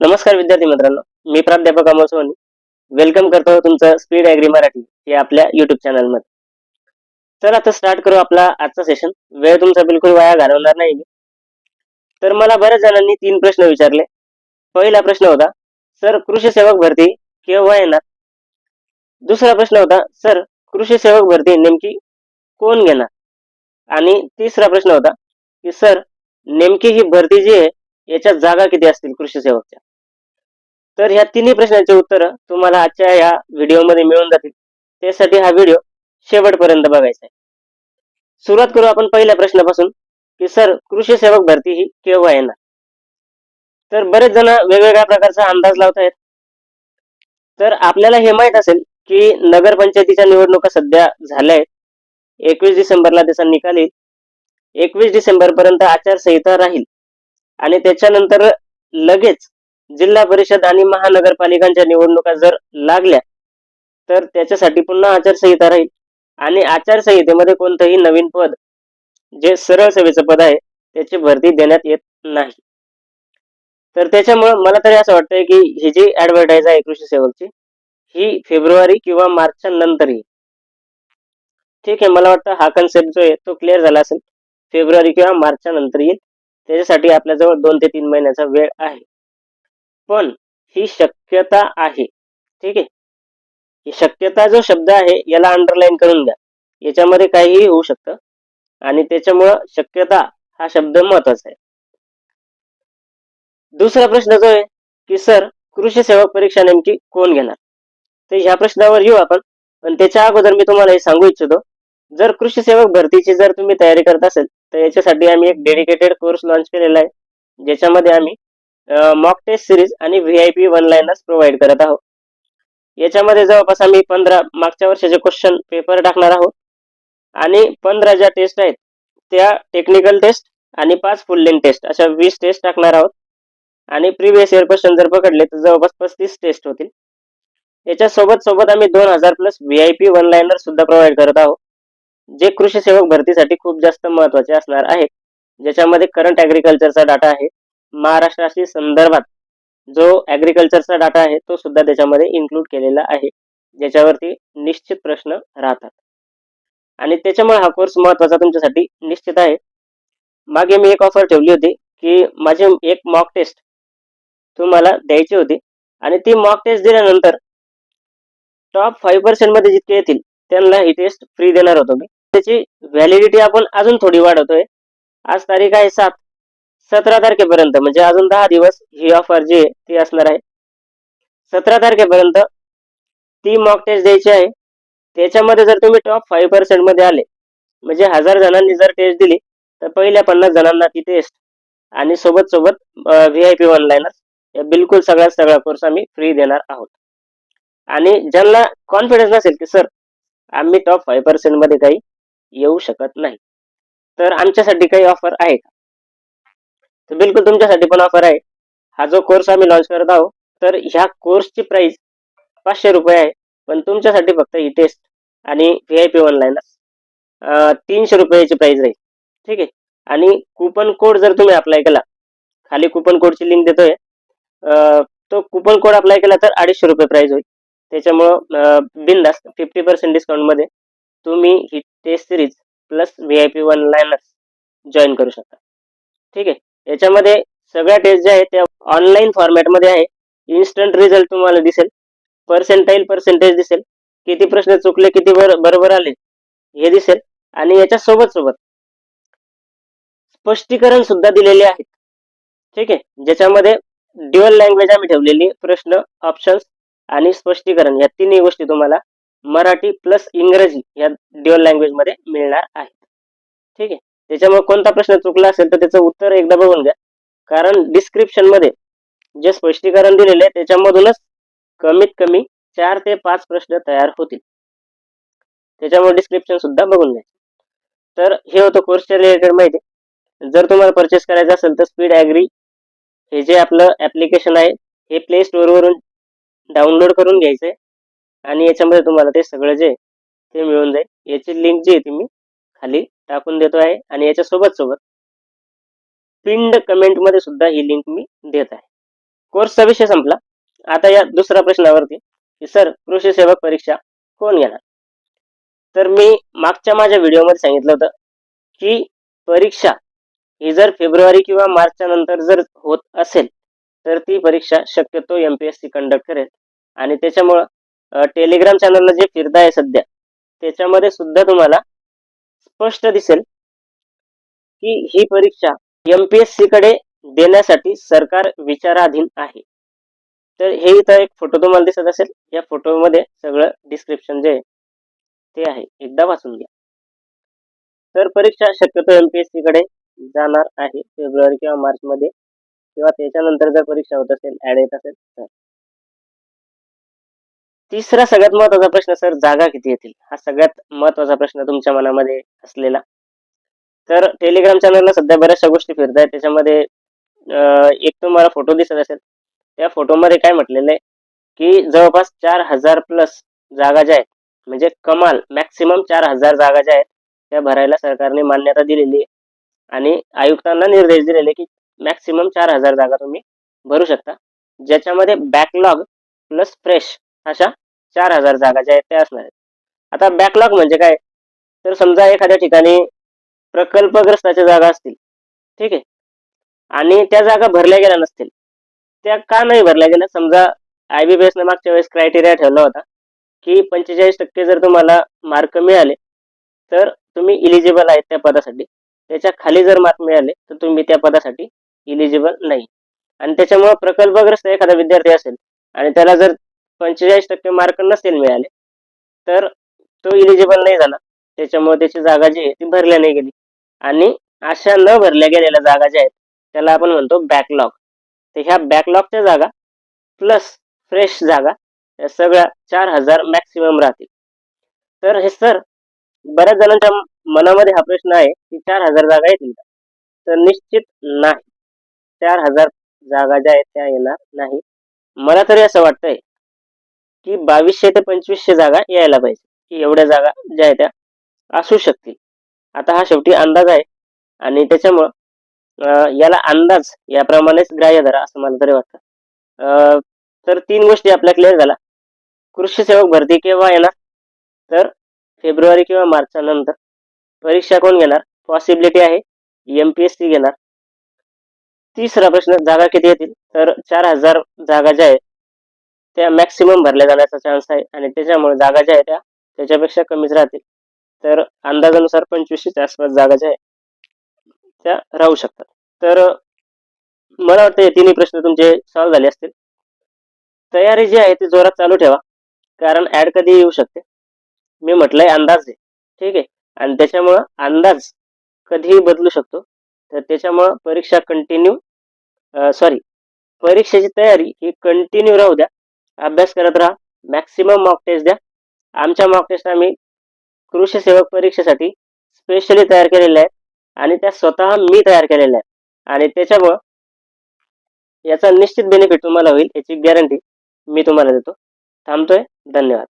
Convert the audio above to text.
नमस्कार विद्यार्थी मित्रांनो मी प्राध्यापक अमर सोनी. वेलकम करतो तुमचं स्पीड ॲग्री मराठी हे आपल्या युट्यूब चॅनलमध्ये तर आता स्टार्ट करू आपला आजचा सेशन वेळ तुमचा बिलकुल वाया घालवणार नाही मी. तर मला बऱ्याच जणांनी तीन प्रश्न विचारले. पहिला प्रश्न होता सर कृषी सेवक भरती केव्हा येणार? दुसरा प्रश्न होता सर कृषी सेवक भरती नेमकी कोण घेणार? आणि तिसरा प्रश्न होता की सर नेमकी ही भरती जी आहे याच्या जागा किती असतील कृषी सेवकच्या? तर ह्या तिन्ही प्रश्नांचे उत्तर तुम्हाला आजच्या या व्हिडिओमध्ये मिळून जातील. त्यासाठी हा व्हिडिओ शेवटपर्यंत बघायचा आहे. सुरुवात करू आपण पहिल्या प्रश्नापासून की सर कृषी सेवक भरती ही केव्हा येणार? तर बरेच जण वेगवेगळ्या प्रकारचा अंदाज लावतायत तर आपल्याला हे माहीत असेल की नगरपंचायतीच्या निवडणुका सध्या झाल्या आहेत. एकवीस डिसेंबरला त्याचा निकाल येईल. एकवीस डिसेंबर पर्यंत आचारसंहिता राहील. आणि त्याच्यानंतर लगेच जिल्हा परिषद आणि महानगरपालिकांच्या निवडणुका जर लागल्या तर त्याच्यासाठी पुन्हा आचारसंहिता राहील. आणि आचारसंहितेमध्ये कोणतंही नवीन पद जे सरळ सेवेचं पद आहे त्याची भरती देण्यात येत नाही. तर त्याच्यामुळं मला तरी असं वाटतंय की ही जी ऍडव्हर्टाईज आहे कृषी सेवकची ही फेब्रुवारी किंवा मार्चच्या नंतर येईल ठीक आहे मला वाटतं हा कन्सेप्ट जो आहे तो क्लिअर झाला असेल. फेब्रुवारी किंवा मार्चच्या नंतर येईल त्याच्यासाठी आपल्याजवळ दोन ते तीन महिन्याचा वेळ आहे. पण ही शक्यता आहे. ठीक आहे? ही शक्यता जो शब्द आहे याला अंडरलाईन करून घ्या याच्यामध्ये काहीही होऊ शकतं. आणि त्याच्यामुळं शक्यता हा शब्द महत्त्वाचा आहे. दुसरा प्रश्न जो आहे की सर कृषी सेवक परीक्षा नेमकी कोण घेणार? तर ह्या प्रश्नावर येऊ आपण. पण त्याच्या अगोदर मी तुम्हाला हे सांगू इच्छितो. जर कृषी सेवक भरतीची जर तुम्ही तयारी करत असेल तर याच्यासाठी आम्ही एक डेडिकेटेड कोर्स लॉन्च केलेला आहे. ज्याच्यामध्ये आम्ही मॉक टेस्ट सिरीज आणि V I P one liners provide करत आहोत. याच्यामध्ये जवळपास आम्ही पंधरा मागच्या वर्षाचे क्वेश्चन पेपर टाकणार आहोत. आणि पंधरा ज्या टेस्ट आहेत त्या टेक्निकल टेस्ट आणि पाच फुल लेंथ टेस्ट अशा वीस टेस्ट टाकणार आहोत. आणि प्रिव्हियस इयर क्वेश्चन जर पकडले तर जवळपास पस्तीस टेस्ट होतील. याच्या सोबत सोबत आम्ही दोन हजार plus V I P one liner सुद्धा प्रोव्हाइड करत आहोत. जे कृषी सेवक भरतीसाठी खूप जास्त महत्त्वाचे असणार आहेत. ज्याच्यामध्ये करंट ॲग्रिकल्चरचा डाटा आहे. महाराष्ट्राशी संदर्भात जो ॲग्रिकल्चरचा डाटा आहे तो सुद्धा त्याच्यामध्ये इन्क्लूड केलेला आहे. ज्याच्यावरती निश्चित प्रश्न राहतात. आणि त्याच्यामुळे हा कोर्स महत्त्वाचा तुमच्यासाठी निश्चित आहे. मागे मी एक ऑफर ठेवली होती की माझी एक मॉक टेस्ट तुम्हाला द्यायची होती. आणि ती मॉक टेस्ट दिल्यानंतर टॉप फाईव्ह पर्सेंटमध्ये जितके येतील त्यांना ही टेस्ट फ्री देणार होतो मी. त्याची व्हॅलिडिटी आपण अजून थोडी वाढवतोय. आज तारीख आहे सात. सतरा तारखेपर्यंत म्हणजे अजून दहा दिवस ही ऑफर जी आहे ती असणार आहे. सतरा तारखेपर्यंत ती मॉक टेस्ट द्यायची आहे. त्याच्यामध्ये जर तुम्ही टॉप फाईव्ह पर्सेंटमध्ये आले म्हणजे हजार जणांनी जर टेस्ट दिली तर पहिल्या पन्नास जणांना ती टेस्ट आणि सोबत सोबत V I P one liners बिलकुल सगळ्यात सगळा कोर्स आम्ही फ्री देणार आहोत. आणि ज्यांना कॉन्फिडन्स नसेल की सर आम्ही टॉप फाईव्ह पर्सेंटमध्ये काही येऊ शकत नाही. तर आमच्यासाठी काही ऑफर आहे का? तर बिलकुल तुमच्यासाठी पण ऑफर आहे. हा जो कोर्स आम्ही लॉन्च करत आहोत तर ह्या कोर्सची प्राइस पाचशे रुपये आहे. पण तुमच्यासाठी फक्त ही टेस्ट आणि व्ही आय पी ऑनलाईन तीनशे रुपयाची प्राइस राहील ठीक आहे? आणि कुपन कोड जर तुम्ही अप्लाय केला खाली कुपन कोडची लिंक देतोय. तो कुपन कोड अप्लाय केला तर अडीचशे रुपये प्राइस होईल. त्याच्यामुळं बिनधास्त फिफ्टी पर्सेंट डिस्काउंटमध्ये तुम्ही ही test series plus V I P one liners join करू शकता. ठीक आहे? याच्यामध्ये सगळ्या टेस्ट ज्या आहेत त्या ऑनलाईन फॉर्मॅटमध्ये आहे. इन्स्टंट रिझल्ट तुम्हाला दिसेल. पर्सेंटाईल पर्सेंटेज दिसेल. किती प्रश्न चुकले किती बर बरोबर आले हे दिसेल. आणि याच्या सोबत सोबत स्पष्टीकरण सुद्धा दिलेले आहेत. ठीक आहे? ज्याच्यामध्ये ड्युअल लँग्वेज आम्ही ठेवलेली प्रश्न ऑप्शन्स आणि स्पष्टीकरण. या तिन्ही गोष्टी तुम्हाला मराठी प्लस इंग्रजी या ड्युअल लँग्वेजमध्ये मिळणार आहेत. ठीक आहे? त्याच्यामुळे कोणता प्रश्न चुकला असेल तर त्याचं उत्तर एकदा बघून घ्या. कारण डिस्क्रिप्शनमध्ये जे स्पष्टीकरण दिलेले आहे त्याच्यामधूनच कमीत कमी चार ते पाच प्रश्न तयार होतील. त्याच्यामुळे डिस्क्रिप्शन सुद्धा बघून घ्या. तर हे होतं कोर्सच्या रिलेटेड माहिती. जर तुम्हाला परचेस करायचं असेल तर स्पीड ॲग्री हे जे आपलं ॲप्लिकेशन आहे हे प्ले स्टोअरवरून डाउनलोड करून घ्यायचं आहे आणि याच्यामध्ये तुम्हाला ते सगळं जे ते मिळून जाईल. याची लिंक जी आहे ती मी खाली टाकून देतो आहे आणि याच्या सोबत सोबत पिंड कमेंटमध्ये सुद्धा ही लिंक मी देत आहे. कोर्सचा विषय संपला. आता या दुसऱ्या प्रश्नावरती की सर कृषी सेवक परीक्षा कोण घेणार? तर मी मागच्या माझ्या व्हिडिओमध्ये सांगितलं होतं की परीक्षा ही जर फेब्रुवारी किंवा मार्चच्या नंतर जर होत असेल तर ती परीक्षा शक्यतो M P S C conduct करेल. आणि त्याच्यामुळं टेलिग्राम चॅनलला जे फिरत आहे सध्या त्याच्यामध्ये सुद्धा तुम्हाला स्पष्ट दिसेल की ही परीक्षा एम पी एस सी कडे देण्यासाठी सरकार विचाराधीन आहे. तर हे इथं एक फोटो तुम्हाला दिसत असेल. या फोटोमध्ये सगळं डिस्क्रिप्शन जे आहे ते आहे. एकदा वाचून घ्या. तर परीक्षा शक्यतो एम पी एस सी कडे जाणार आहे फेब्रुवारी किंवा मार्च मध्ये किंवा त्याच्यानंतर जर परीक्षा होत असेल ऍड येत असेल तर. तिसरा सगळ्यात महत्त्वाचा प्रश्न सर जागा किती येतील? हा सगळ्यात महत्त्वाचा प्रश्न तुमच्या मनामध्ये असलेला. तर टेलिग्राम चॅनलला सध्या बऱ्याचशा गोष्टी फिरत आहेत त्याच्यामध्ये एक तुम्हाला फोटो दिसत असेल. त्या फोटोमध्ये काय म्हटलेलं आहे की जवळपास चार हजार प्लस जागा ज्या आहेत म्हणजे कमाल मॅक्सिमम चार हजार जागा ज्या आहेत त्या भरायला सरकारने मान्यता दिलेली आहे. आणि आयुक्तांना निर्देश दिलेले की मॅक्सिमम चार हजार जागा तुम्ही भरू शकता. ज्याच्यामध्ये बॅकलॉग प्लस फ्रेश अशा चार हजार जागा ज्या आहेत त्या असणार आहेत. आता बॅकलॉग म्हणजे काय? तर समजा एखाद्या ठिकाणी प्रकल्पग्रस्ताच्या जागा असतील ठीक आहे आणि त्या जागा भरल्या गेल्या नसतील त्या का नाही भरल्या गेल्या? समजा आय बी बी एसने मागच्या वेळेस क्रायटेरिया ठेवला होता की पंचेचाळीस टक्के जर तुम्हाला मार्क मिळाले तर तुम्ही इलिजिबल आहेत त्या पदासाठी. त्याच्याखाली जर मार्क मिळाले तर तुम्ही त्या पदासाठी इलिजिबल नाही. आणि त्याच्यामुळे प्रकल्पग्रस्त एखादा विद्यार्थी असेल आणि त्याला जर पंचेचाळीस टक्के मार्क नसेल मिळाले तर तो इलिजिबल नाही झाला. त्याच्यामुळे त्याची जागा जी आहे ती भरल्या नाही गेली. आणि अशा न भरल्या गेलेल्या जागा ज्या आहेत त्याला आपण म्हणतो बॅकलॉग तर ह्या बॅकलॉगच्या जागा प्लस फ्रेश जागा या सगळ्या चार हजार मॅक्सिमम राहतील. तर हे सर बऱ्याच जणांच्या मनामध्ये हा प्रश्न आहे की चार हजार जागा येतील का? तर निश्चित नाही. चार हजार जागा ज्या आहेत त्या येणार नाही. मला तरी असं वाटतंय की बावीसशे ते पंचवीसशे जागा यायला पाहिजे. की एवढ्या जागा ज्या आहेत त्या असू शकतील. आता हा शेवटी अंदाज आहे. आणि त्याच्यामुळं याला अंदाज याप्रमाणेच ग्राह्य धरा असं मला तरी वाटतं. तर तीन गोष्टी आपल्या क्लिअर झाल्या. कृषी सेवक भरती केव्हा येणार? तर फेब्रुवारी किंवा मार्चच्या नंतर. परीक्षा कोण घेणार? पॉसिबिलिटी आहे. एम पी एस सी घेणार. तिसरा प्रश्न जागा किती येतील? तर चार हजार जागा ज्या आहेत त्या मॅक्सिमम भरल्या जाण्याचा चान्स आहे आणि त्याच्यामुळे जागा ज्या आहे त्या त्याच्यापेक्षा कमीच राहतील. तर अंदाजानुसार पंचवीसशेच्या आसपास जागा ज्या आहे त्या राहू शकतात. तर मला वाटतं हे तिन्ही प्रश्न तुमचे सॉल्व्ह झाले असतील. तयारी जी आहे ती जोरात चालू ठेवा कारण ऍड कधी येऊ शकते? मी म्हटलंय अंदाज आहे ठीक आहे? आणि त्याच्यामुळं अंदाज कधीही बदलू शकतो. तर त्याच्यामुळं परीक्षा कंटिन्यू सॉरी परीक्षेची तयारी ही कंटिन्यू राहू द्या. अभ्यास करत राहा. मॅक्सिमम मॉक टेस्ट द्या. आमच्या मॉक टेस्ट आम्ही कृषी सेवक परीक्षेसाठी स्पेशली तयार केलेल्या आहेत आणि त्या स्वतः मी तयार केलेल्या आहेत. आणि त्याच्यामुळं याचा निश्चित बेनिफिट तुम्हाला होईल याची गॅरंटी मी तुम्हाला देतो. थांबतोय. धन्यवाद.